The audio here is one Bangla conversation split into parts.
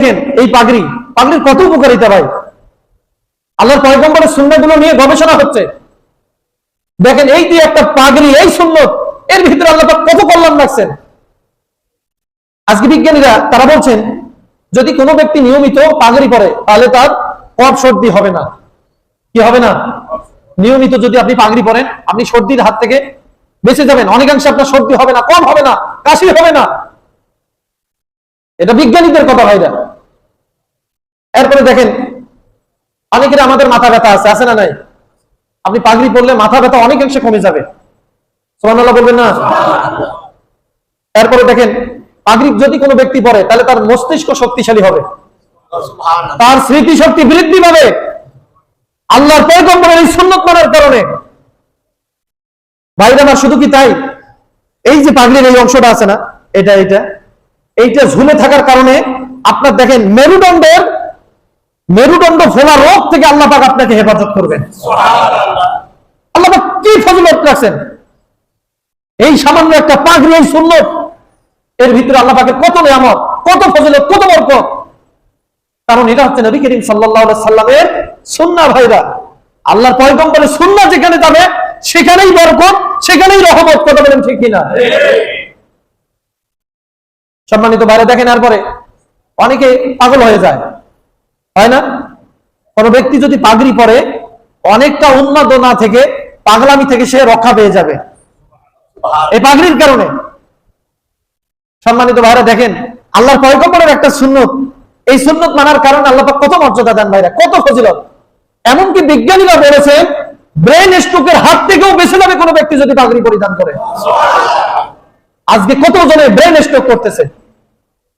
দেখেন, এই পাগড়ি, পাগড়ির কত উপকারিতা ভাই? আল্লাহর পয়গম্বরের সুন্নতগুলো নিয়ে গবেষণা হচ্ছে। দেখেন, এই যে একটা পাগড়ি, এই সুন্নত, এর ভিতরে আল্লাহ কত কল্যাণ রাখছেন? আজকে বিজ্ঞানীরা, তারা বলছেন, যদি কোনো ব্যক্তি নিয়মিত পাগড়ি পরে, তাহলে তার কফ সর্দি হবে না। কি হবে না? নিয়মিত যদি আপনি পাগড়ি পরেন, আপনি সর্দির হাত থেকে বেঁচে যাবেন। অনেকাংশে আপনার সর্দি হবে না কম হবে না, কাশি হবে না। এটা বিজ্ঞানীদের কথা ভাইরা। এরপরে দেখেন অনেকের আমাদের মাথা ব্যথা আছে আছে না নাই? আপনি পাগড়ি পরলে মাথা ব্যথা অনেকাংশে কমে যাবে। সোহানাল্লাহ বলবেন না? এরপরে দেখেন পাগড়ি যদি কোনো ব্যক্তি পরে তাহলে তার মস্তিষ্ক শক্তিশালী হবে। তার স্মৃতি শক্তি বৃদ্ধি পাবে। আল্লাহর পয়গম্বরের এই সুন্নত মানার কারণে। ভাইরা আমার শুধু কি তাই? এই যে পাগড়ির এই অংশটা আছে না এটা এটা এইটা ঝুলে থাকার কারণে আপনার দেখেন মেরুদণ্ডের মেরুদণ্ড ফোলা রোগ থেকে আল্লাহ পাক আপনাকে হেফাজত করবেন। আল্লাহ পাক কি ফজিলত রাখছেন? এই সামান্য একটা পাগড়ি এই সুন্নত এর ভিতরে আল্লাহ পাকের কত নিয়ামত কত ফজিলত কত বরকত। কারণ এটা হচ্ছে নবী করিম সাল্লাল্লাহু আলাইহি সাল্লামের সুন্নাহ ভাইরা। আল্লাহর পয়গম্বরের সুন্নাহ যেখানে যাবে সেখানেই বরকত সেখানেই রহমত কথা বলেন ঠিক কিনা? সম্মানিত বাইরে দেখেন আর পরে অনেকে পাগল হয়ে যায়। হয় না? কোন ব্যক্তি যদি পাগড়ি পরে অনেকটা উন্মাদনা থেকে পাগলামি থেকে সে রক্ষা পেয়ে যাবে। এই পাগড়ির কারণে। সম্মানিত ভাইরা দেখেন আল্লাহর পয়গম্বরের একটা সুন্নত। এই সুন্নত মানার কারণে আল্লাহ কত মর্যাদা দেন ভাইরা কত ফজিলত। এমনকি বিজ্ঞানীরা বলেছেন ব্রেন স্ট্রোকের হাত থেকেও বেঁচে যাবে কোনো ব্যক্তি যদি পাগড়ি পরিধান করে। আজকে কত জনে ব্রেন স্ট্রোক করতেছে?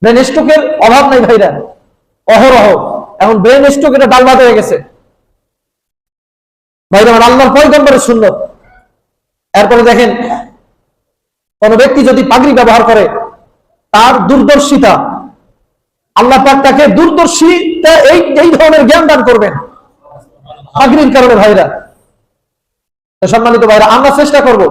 ব্রেন স্ট্রোকের অভাব নাই ভাইরা। অহরহ। এখন ব্রেন স্ট্রোক এটা ডালবাদ হয়ে গেছে। ভাইরা আমার আল্লাহর পয়গম্বরের সুন্নত। এরপরে দেখেন, কোন ব্যক্তি যদি পাগড়ি ব্যবহার করে, তার দূরদর্শিতা, আল্লাহ পাক তাকে দূরদর্শিতা এই এই ধরনের জ্ঞান দান করবেন। পাগড়ির কারণে ভাইরা। সম্মানিত ভাইরা, আমরা চেষ্টা করব।